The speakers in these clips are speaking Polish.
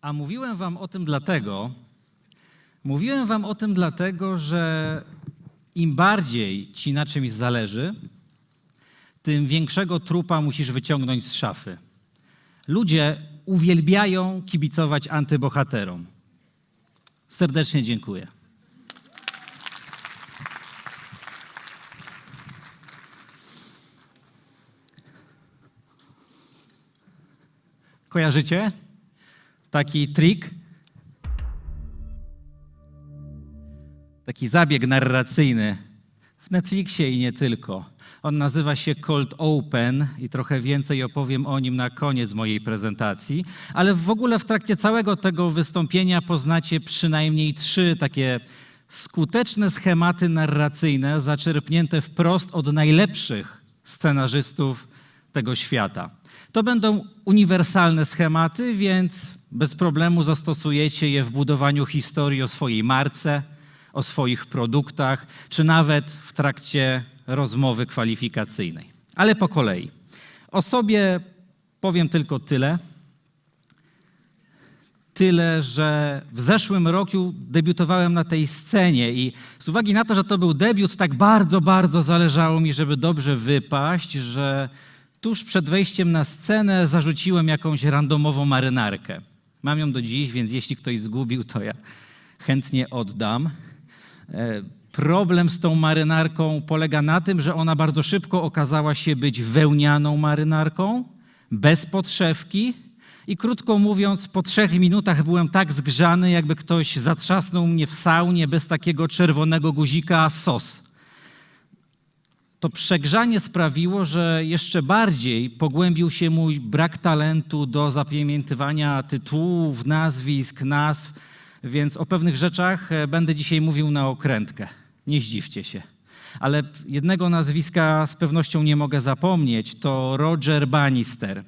A mówiłem wam o tym dlatego, mówiłem wam o tym dlatego, że im bardziej ci na czymś zależy, tym większego trupa musisz wyciągnąć z szafy. Ludzie uwielbiają kibicować antybohaterom. Serdecznie dziękuję. Kojarzycie taki trik? Taki zabieg narracyjny w Netflixie i nie tylko. On nazywa się Cold Open i trochę więcej opowiem o nim na koniec mojej prezentacji, ale w ogóle w trakcie całego tego wystąpienia poznacie przynajmniej trzy takie skuteczne schematy narracyjne zaczerpnięte wprost od najlepszych scenarzystów tego świata. To będą uniwersalne schematy, więc bez problemu zastosujecie je w budowaniu historii o swojej marce, o swoich produktach, czy nawet w trakcie rozmowy kwalifikacyjnej. Ale po kolei. O sobie powiem tylko tyle. Tyle, że w zeszłym roku debiutowałem na tej scenie i z uwagi na to, że to był debiut, tak bardzo, bardzo zależało mi, żeby dobrze wypaść, że tuż przed wejściem na scenę zarzuciłem jakąś randomową marynarkę. Mam ją do dziś, więc jeśli ktoś zgubił, to ja chętnie oddam. E, Problem z tą marynarką polega na tym, że ona bardzo szybko okazała się być wełnianą marynarką, bez podszewki. I krótko mówiąc, po trzech minutach byłem tak zgrzany, jakby ktoś zatrzasnął mnie w saunie bez takiego czerwonego guzika sos. To przegrzanie sprawiło, że jeszcze bardziej pogłębił się mój brak talentu do zapamiętywania tytułów, nazwisk, nazw, więc o pewnych rzeczach e, będę dzisiaj mówił na okrętkę. Nie zdziwcie się. Ale jednego nazwiska z pewnością nie mogę zapomnieć, to Roger Bannister.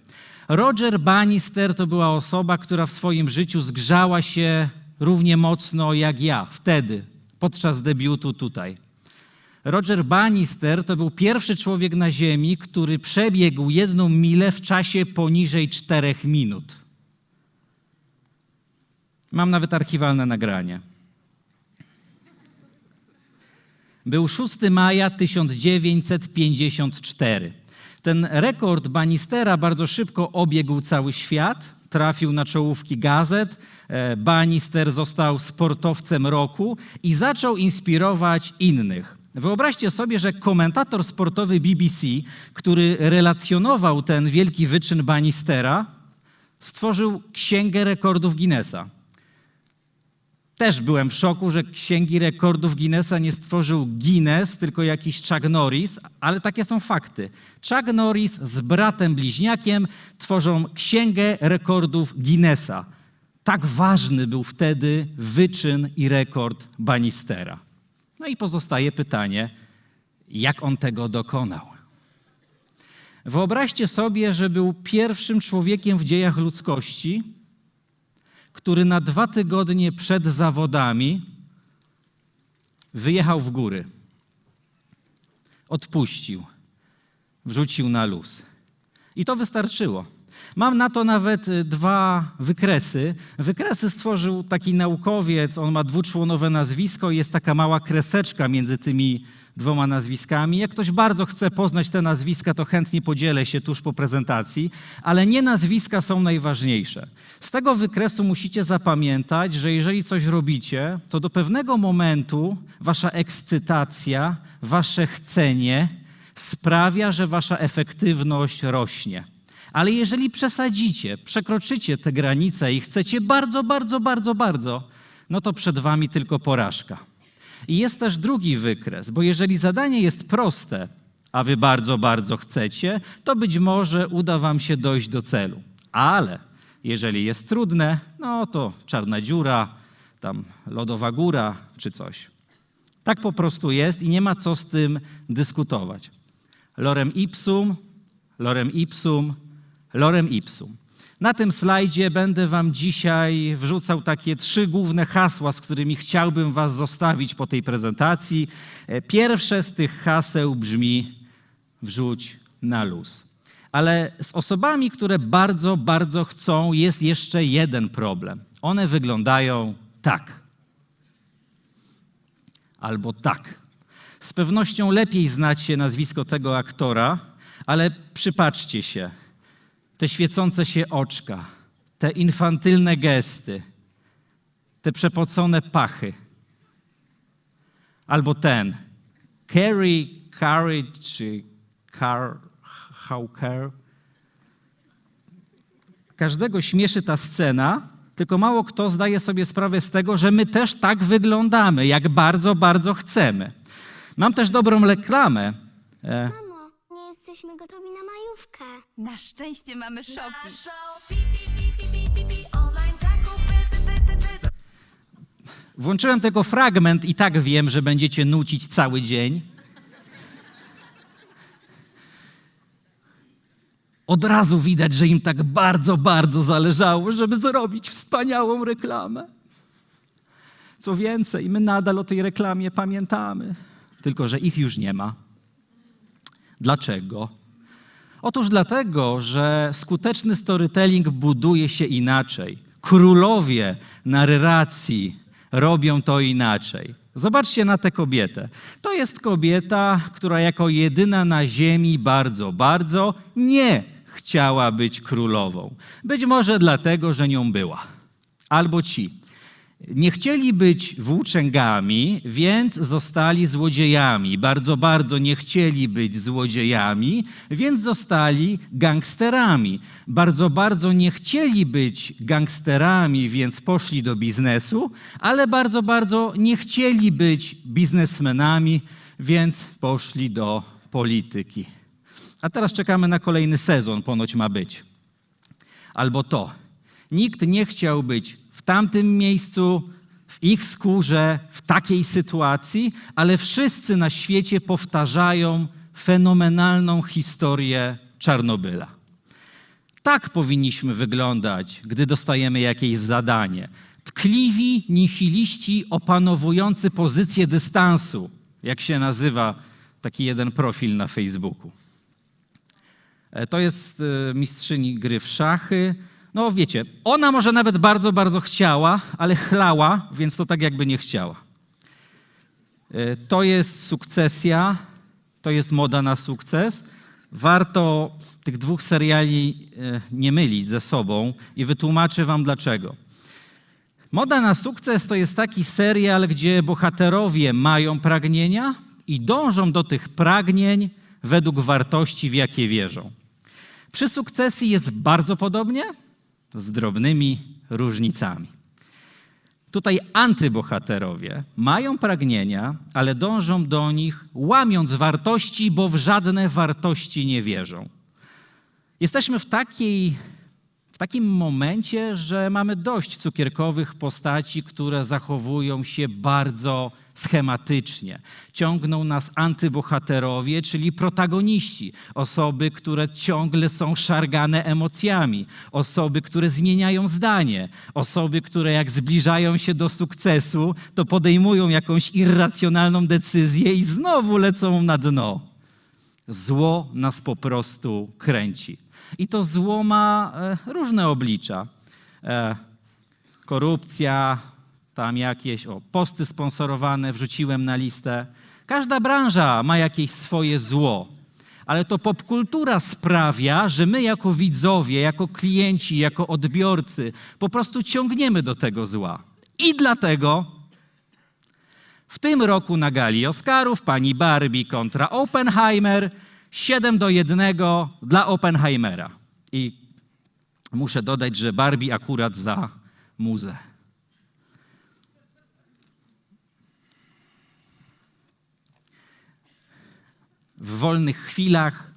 Roger Bannister to była osoba, która w swoim życiu zgrzała się równie mocno jak ja wtedy, podczas debiutu tutaj. Roger Bannister to był pierwszy człowiek na Ziemi, który przebiegł jedną milę w czasie poniżej czterech minut. Mam nawet archiwalne nagranie. Był 6 maja 1954. Ten rekord Bannistera bardzo szybko obiegł cały świat, trafił na czołówki gazet. E, Bannister został sportowcem roku i zaczął inspirować innych. Wyobraźcie sobie, że komentator sportowy BBC, który relacjonował ten wielki wyczyn Bannistera, stworzył księgę rekordów Guinnessa. Też byłem w szoku, że księgi rekordów Guinnessa nie stworzył Guinness, tylko jakiś Chuck Norris, ale takie są fakty. Chuck Norris z bratem bliźniakiem tworzą księgę rekordów Guinnessa. Tak ważny był wtedy wyczyn i rekord Bannistera. No i pozostaje pytanie, jak on tego dokonał? Wyobraźcie sobie, że był pierwszym człowiekiem w dziejach ludzkości, który na dwa tygodnie przed zawodami wyjechał w góry. Odpuścił, wrzucił na luz. I to wystarczyło. Mam na to nawet y, dwa wykresy. Wykresy stworzył taki naukowiec, on ma dwuczłonowe nazwisko i jest taka mała kreseczka między tymi dwoma nazwiskami. Jak ktoś bardzo chce poznać te nazwiska, to chętnie podzielę się tuż po prezentacji, ale nie nazwiska są najważniejsze. Z tego wykresu musicie zapamiętać, że jeżeli coś robicie, to do pewnego momentu wasza ekscytacja, wasze chcenie sprawia, że wasza efektywność rośnie. Ale jeżeli przesadzicie, przekroczycie te granice i chcecie bardzo, bardzo, bardzo, bardzo, no to przed wami tylko porażka. I jest też drugi wykres, bo jeżeli zadanie jest proste, a wy bardzo, bardzo chcecie, to być może uda wam się dojść do celu. Ale jeżeli jest trudne, no to czarna dziura, tam lodowa góra czy coś. Tak po prostu jest i nie ma co z tym dyskutować. Lorem ipsum, lorem ipsum, lorem ipsum. Na tym slajdzie będę Wam dzisiaj wrzucał takie trzy główne hasła, z którymi chciałbym Was zostawić po tej prezentacji. E, Pierwsze z tych haseł brzmi: wrzuć na luz. Ale z osobami, które bardzo, bardzo chcą, jest jeszcze jeden problem. One wyglądają tak. Albo tak. Z pewnością lepiej znacie nazwisko tego aktora, ale przypatrzcie się. Te świecące się oczka, te infantylne gesty, te przepocone pachy. Albo ten. Carrie, Carrie czy Car, Hawker. Każdego śmieszy ta scena, tylko mało kto zdaje sobie sprawę z tego, że my też tak wyglądamy, jak bardzo, bardzo chcemy. Mam też dobrą reklamę. E, Mamo, nie jesteśmy gotowi na szczęście mamy shopping. Włączyłem tylko fragment i tak wiem, że będziecie nucić cały dzień. Od razu widać, że im tak bardzo, bardzo zależało, żeby zrobić wspaniałą reklamę. Co więcej, my nadal o tej reklamie pamiętamy, tylko że ich już nie ma. Dlaczego? Otóż dlatego, że skuteczny storytelling buduje się inaczej. Królowie narracji robią to inaczej. Zobaczcie na tę kobietę. To jest kobieta, która jako jedyna na ziemi bardzo, bardzo nie chciała być królową. Być może dlatego, że nią była. Albo ci. Nie chcieli być włóczęgami, więc zostali złodziejami. Bardzo, bardzo nie chcieli być złodziejami, więc zostali gangsterami. Bardzo, bardzo nie chcieli być gangsterami, więc poszli do biznesu, ale bardzo, bardzo nie chcieli być biznesmenami, więc poszli do polityki. A teraz czekamy na kolejny sezon, ponoć ma być. Albo to. Nikt nie chciał być tamtym miejscu, w ich skórze, w takiej sytuacji, ale wszyscy na świecie powtarzają fenomenalną historię Czarnobyla. Tak powinniśmy wyglądać, gdy dostajemy jakieś zadanie. Tkliwi nihiliści opanowujący pozycję dystansu, jak się nazywa taki jeden profil na Facebooku. E, To jest e, mistrzyni gry w szachy. No wiecie, ona może nawet bardzo, bardzo chciała, ale chlała, więc to tak jakby nie chciała. E, To jest sukcesja, to jest moda na sukces. Warto tych dwóch seriali e, nie mylić ze sobą i wytłumaczę wam dlaczego. Moda na sukces to jest taki serial, gdzie bohaterowie mają pragnienia i dążą do tych pragnień według wartości, w jakie wierzą. Przy sukcesji jest bardzo podobnie, z drobnymi różnicami. Tutaj antybohaterowie mają pragnienia, ale dążą do nich łamiąc wartości, bo w żadne wartości nie wierzą. Jesteśmy w, takiej, w takim momencie, że mamy dość cukierkowych postaci, które zachowują się bardzo schematycznie. Ciągną nas antybohaterowie, czyli protagoniści, osoby, które ciągle są szargane emocjami, osoby, które zmieniają zdanie, osoby, które jak zbliżają się do sukcesu, to podejmują jakąś irracjonalną decyzję i znowu lecą na dno. Zło nas po prostu kręci. I to zło ma e, różne oblicza. E, korupcja, tam jakieś o, posty sponsorowane wrzuciłem na listę. Każda branża ma jakieś swoje zło. Ale to popkultura sprawia, że my jako widzowie, jako klienci, jako odbiorcy po prostu ciągniemy do tego zła. I dlatego w tym roku na gali Oscarów pani Barbie kontra Oppenheimer 7 do 1 dla Oppenheimera. I muszę dodać, że Barbie akurat za muzę. W wolnych chwilach,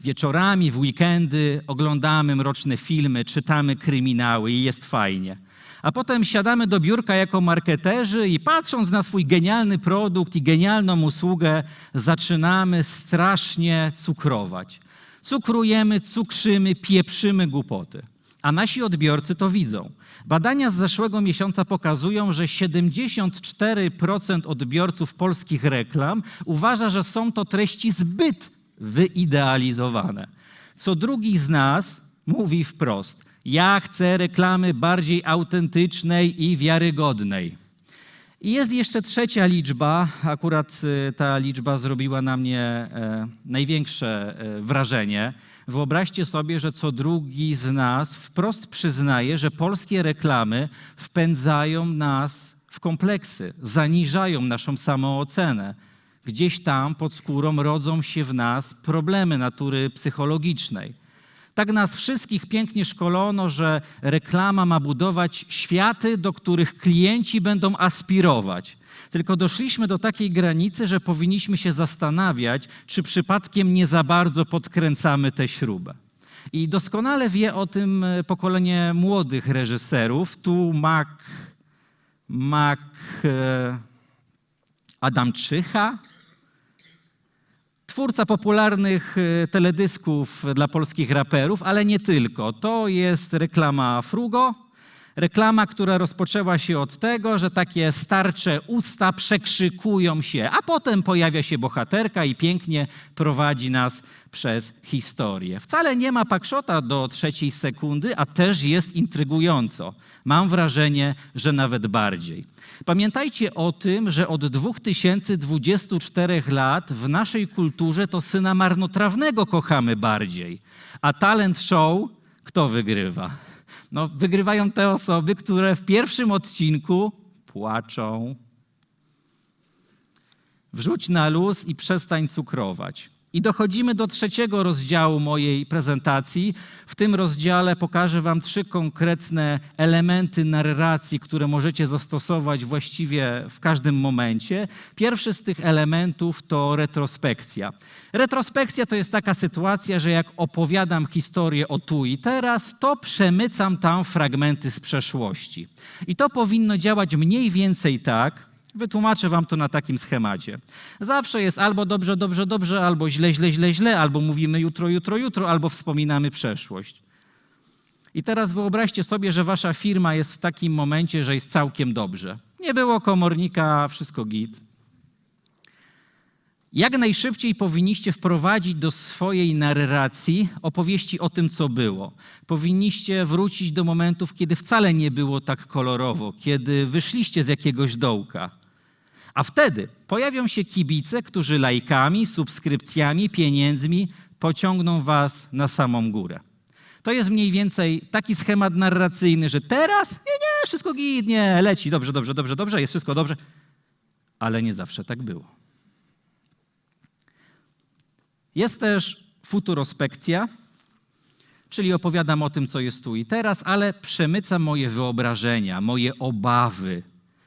wieczorami, w weekendy oglądamy mroczne filmy, czytamy kryminały i jest fajnie. A potem siadamy do biurka jako marketerzy i patrząc na swój genialny produkt i genialną usługę, zaczynamy strasznie cukrować. Cukrujemy, cukrzymy, pieprzymy głupoty. A nasi odbiorcy to widzą. Badania z zeszłego miesiąca pokazują, że 74% odbiorców polskich reklam uważa, że są to treści zbyt wyidealizowane. Co drugi z nas mówi wprost: Ja chcę reklamy bardziej autentycznej i wiarygodnej. I jest jeszcze trzecia liczba. Akurat y, ta liczba zrobiła na mnie e, największe e, wrażenie. Wyobraźcie sobie, że co drugi z nas wprost przyznaje, że polskie reklamy wpędzają nas w kompleksy, zaniżają naszą samoocenę. Gdzieś tam pod skórą rodzą się w nas problemy natury psychologicznej. Tak nas wszystkich pięknie szkolono, że reklama ma budować światy, do których klienci będą aspirować. Tylko doszliśmy do takiej granicy, że powinniśmy się zastanawiać, czy przypadkiem nie za bardzo podkręcamy tę śrubę. I doskonale wie o tym e, pokolenie młodych reżyserów. Tu Mac, Mac e, Adamczycha, twórca popularnych e, teledysków dla polskich raperów, ale nie tylko. To jest reklama Frugo. Reklama, która rozpoczęła się od tego, że takie starcze usta przekrzykują się, a potem pojawia się bohaterka i pięknie prowadzi nas przez historię. Wcale nie ma pakszota do trzeciej sekundy, a też jest intrygująco. Mam wrażenie, że nawet bardziej. Pamiętajcie o tym, że od 2024 lat w naszej kulturze to syna marnotrawnego kochamy bardziej, a talent show kto wygrywa? No, wygrywają te osoby, które w pierwszym odcinku płaczą. Wrzuć na luz i przestań cukrować. I dochodzimy do trzeciego rozdziału mojej prezentacji. W tym rozdziale pokażę Wam trzy konkretne elementy narracji, które możecie zastosować właściwie w każdym momencie. Pierwszy z tych elementów to retrospekcja. Retrospekcja to jest taka sytuacja, że jak opowiadam historię o tu i teraz, to przemycam tam fragmenty z przeszłości. I to powinno działać mniej więcej tak, Wytłumaczę wam to na takim schemacie. Zawsze jest albo dobrze, dobrze, dobrze, albo źle, źle, źle, źle, albo mówimy jutro, jutro, jutro, albo wspominamy przeszłość. I teraz wyobraźcie sobie, że wasza firma jest w takim momencie, że jest całkiem dobrze. Nie było komornika, wszystko git. Jak najszybciej powinniście wprowadzić do swojej narracji opowieści o tym, co było. Powinniście wrócić do momentów, kiedy wcale nie było tak kolorowo, kiedy wyszliście z jakiegoś dołka. A wtedy pojawią się kibice, którzy lajkami, subskrypcjami, pieniędzmi pociągną was na samą górę. To jest mniej więcej taki schemat narracyjny, że teraz nie, nie, wszystko git, nie, leci, dobrze, dobrze, dobrze, dobrze, jest wszystko dobrze. Ale nie zawsze tak było. Jest też futurospekcja, czyli opowiadam o tym, co jest tu i teraz, ale przemycam moje wyobrażenia, moje obawy,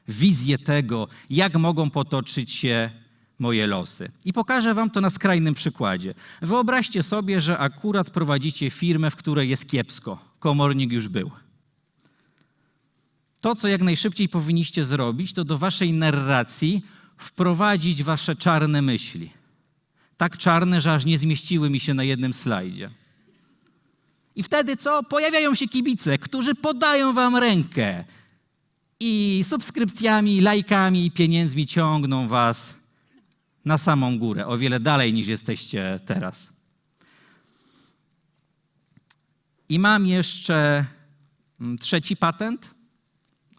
wizję tego, jak mogą potoczyć się moje losy. I pokażę Wam to na skrajnym przykładzie. Wyobraźcie sobie, że akurat prowadzicie firmę, w której jest kiepsko. Komornik już był. To, co jak najszybciej powinniście zrobić, to do Waszej narracji wprowadzić Wasze czarne myśli tak czarne, że aż nie zmieściły mi się na jednym slajdzie. I wtedy co? Pojawiają się kibice, którzy podają wam rękę i subskrypcjami, lajkami i pieniędzmi ciągną was na samą górę, o wiele dalej niż jesteście teraz. I mam jeszcze mm, trzeci patent.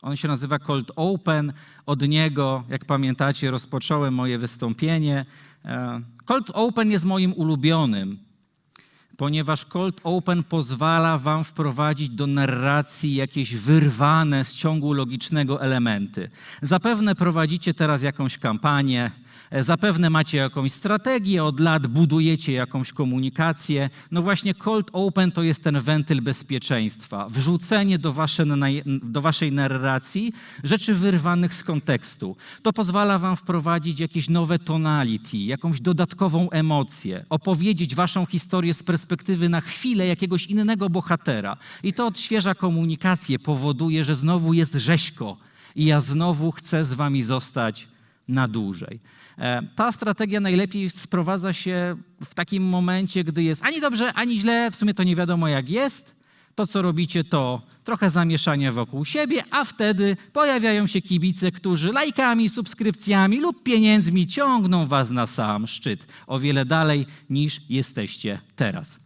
On się nazywa Cold Open. Od niego, jak pamiętacie, rozpocząłem moje wystąpienie. E, Cold Open jest moim ulubionym, ponieważ Cold Open pozwala Wam wprowadzić do narracji jakieś wyrwane z ciągu logicznego elementy. Zapewne prowadzicie teraz jakąś kampanię, zapewne macie jakąś strategię od lat, budujecie jakąś komunikację. No właśnie, Cold Open to jest ten wentyl bezpieczeństwa, wrzucenie do, do Waszej narracji rzeczy wyrwanych z kontekstu. To pozwala Wam wprowadzić jakieś nowe tonality, jakąś dodatkową emocję, opowiedzieć Waszą historię z perspektywy na chwilę jakiegoś innego bohatera. I to odświeża komunikację, powoduje, że znowu jest rzeźko i ja znowu chcę z Wami zostać na dłużej. E, Ta strategia najlepiej sprowadza się w takim momencie, gdy jest ani dobrze, ani źle, w sumie to nie wiadomo jak jest. To, co robicie, to trochę zamieszania wokół siebie, a wtedy pojawiają się kibice, którzy lajkami, subskrypcjami lub pieniędzmi ciągną was na sam szczyt, o wiele dalej niż jesteście teraz.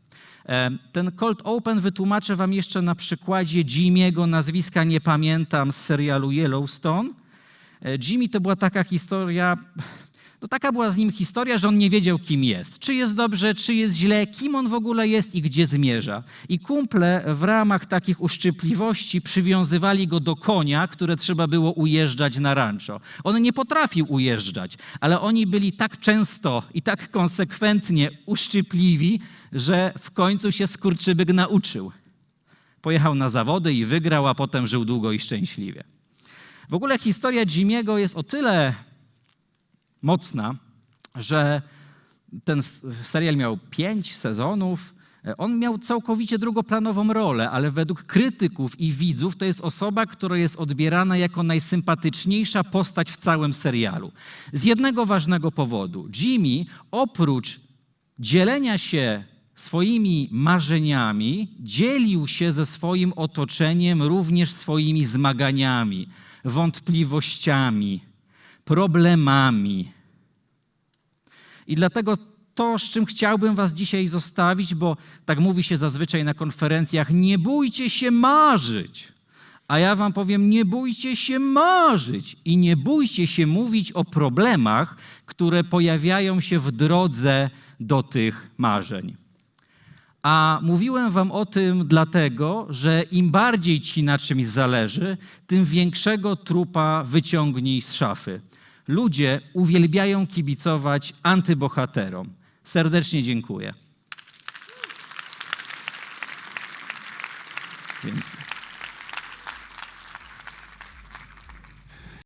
E, Ten Cold Open wytłumaczę wam jeszcze na przykładzie Jimiego, nazwiska nie pamiętam, z serialu Yellowstone. E, Jimmy to była taka historia, no taka była z nim historia, że on nie wiedział, kim jest. Czy jest dobrze, czy jest źle, kim on w ogóle jest i gdzie zmierza. I kumple w ramach takich uszczypliwości przywiązywali go do konia, które trzeba było ujeżdżać na rancho. On nie potrafił ujeżdżać, ale oni byli tak często i tak konsekwentnie uszczypliwi, że w końcu się skurczybyk nauczył. Pojechał na zawody i wygrał, a potem żył długo i szczęśliwie. W ogóle historia Jimiego jest o tyle mocna, że ten serial miał pięć sezonów. E, On miał całkowicie drugoplanową rolę, ale według krytyków i widzów to jest osoba, która jest odbierana jako najsympatyczniejsza postać w całym serialu. Z jednego ważnego powodu. Jimmy oprócz dzielenia się swoimi marzeniami, dzielił się ze swoim otoczeniem również swoimi zmaganiami, wątpliwościami, problemami. I dlatego to, z czym chciałbym Was dzisiaj zostawić, bo tak mówi się zazwyczaj na konferencjach, nie bójcie się marzyć. A ja Wam powiem, nie bójcie się marzyć i nie bójcie się mówić o problemach, które pojawiają się w drodze do tych marzeń. A mówiłem wam o tym dlatego, że im bardziej ci na czymś zależy, tym większego trupa wyciągnij z szafy. Ludzie uwielbiają kibicować antybohaterom. Serdecznie dziękuję. Dzięki.